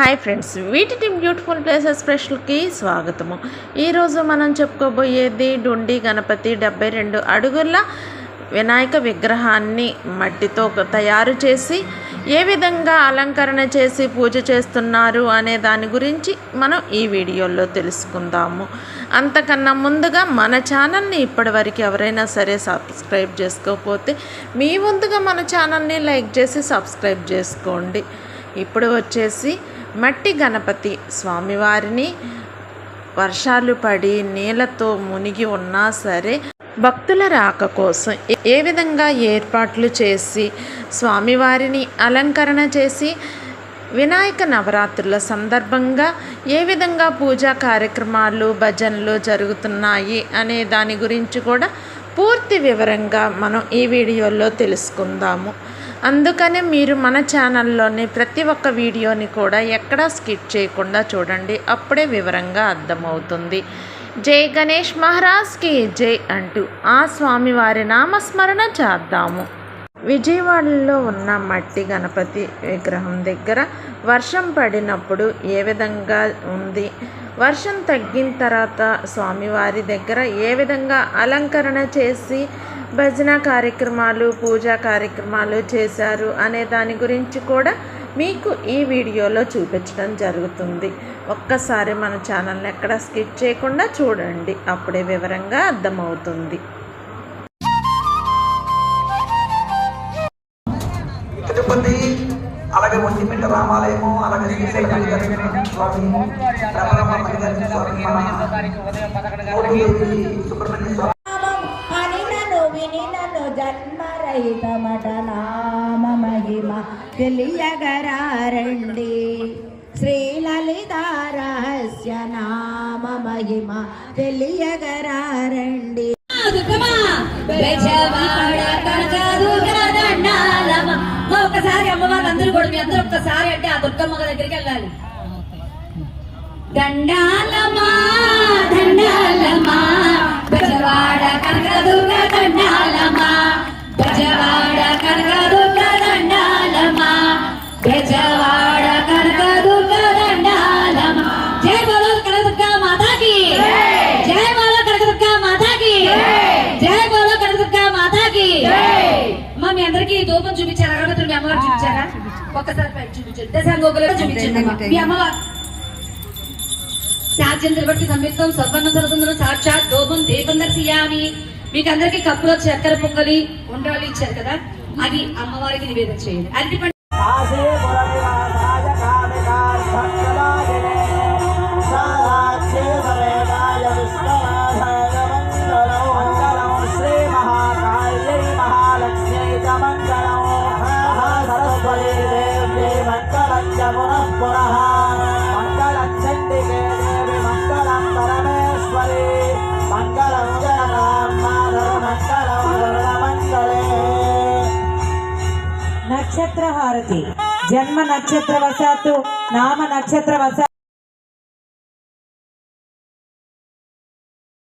Hi friends వీటి beautiful places స్పెషల్కి స్వాగతము. ఈరోజు మనం చెప్పుకోబోయేది డుండి గణపతి డెబ్బై రెండు అడుగుల వినాయక విగ్రహాన్ని మట్టితో తయారు చేసి ఏ విధంగా అలంకరణ చేసి పూజ చేస్తున్నారు అనే దాని గురించి మనం ఈ వీడియోలో తెలుసుకుందాము. అంతకన్నా ముందుగా మన ఛానల్ని ఇప్పటివరకు ఎవరైనా సరే సబ్స్క్రైబ్ చేసుకోకపోతే మీ ముందుగా మన ఛానల్ని లైక్ చేసి సబ్స్క్రైబ్ చేసుకోండి. ఇప్పుడు వచ్చేసి మట్టి గణపతి స్వామివారిని వర్షాలు పడి నీళ్ళతో మునిగి ఉన్నా సరే భక్తుల రాక కోసం ఏ విధంగా ఏర్పాట్లు చేసి స్వామివారిని అలంకరణ చేసి వినాయక నవరాత్రుల సందర్భంగా ఏ విధంగా పూజా కార్యక్రమాలు భజనలు జరుగుతున్నాయి అనే దాని గురించి కూడా పూర్తి వివరంగా మనం ఈ వీడియోలో తెలుసుకుందాము. అందుకనే మీరు మన ఛానల్లోని ప్రతి ఒక్క వీడియోని కూడా ఎక్కడా స్కిప్ చేయకుండా చూడండి. అప్పుడే వివరంగా అర్థమవుతుంది. జై గణేష్ మహారాజ్కి జై అంటూ ఆ స్వామివారి నామస్మరణ చేద్దాము. విజయవాడలో ఉన్న మట్టి గణపతి విగ్రహం దగ్గర వర్షం పడినప్పుడు ఏ విధంగా ఉంది? వర్షం తగ్గిన తర్వాత స్వామివారి దగ్గర ఏ విధంగా అలంకరణ చేసి భజన కార్యక్రమాలు పూజా కార్యక్రమాలు చేశారు అనే దాని గురించి కూడా మీకు ఈ వీడియోలో చూపించడం జరుగుతుంది. ఒక్కసారి మన ఛానల్ని ఎక్కడ స్కిప్ చేయకుండా చూడండి. అప్పుడే వివరంగా అర్థమవుతుంది. తిరుపతి అలాగే ఒంటిమిట్ట రామాలయము అలాగే శ్రీశైలం స్వామి స్వామి సుబ్రహ్మణ్య స్వామి. జన్మరహితమట నామ మహిమ తెలియగరారండి. శ్రీలలితారహస్య నామ మహిమ తెలియగరారండి ఒకసారి అమ్మవారు అందరూ కూడా మీ అందరూ ఒక్కసారి అంటే ఆ దుర్గమ్మ దగ్గరికి వెళ్ళాలి. దండాలమా దండాలమా బజవాడ కనకదుర్గ దండాలమా జై బలో కనకదుర్గ మాతాకి. జై బలో కనకదుర్గ మాతాకి. జై బలో కనకదుర్గ మాతాకి. అమ్మ మీ అందరికి దూపం చూపించారా? అగరబత్తులు మీ అమ్మగారు చూపించారా? ఒక్కసారి పైకి చూపించండి. మీ సంయుక్తం సరసుందరం సాక్షాత్ దోపం మీకు అందరికి కప్పులో చక్కెర పొంగలి ఉండాలి ఇచ్చారు కదా? అది అమ్మవారికి నివేదన చేయండి. అరటి నక్షత్ర హారతి జన్మ నక్షత్ర వశాత్తు నామ నక్షత్ర వశ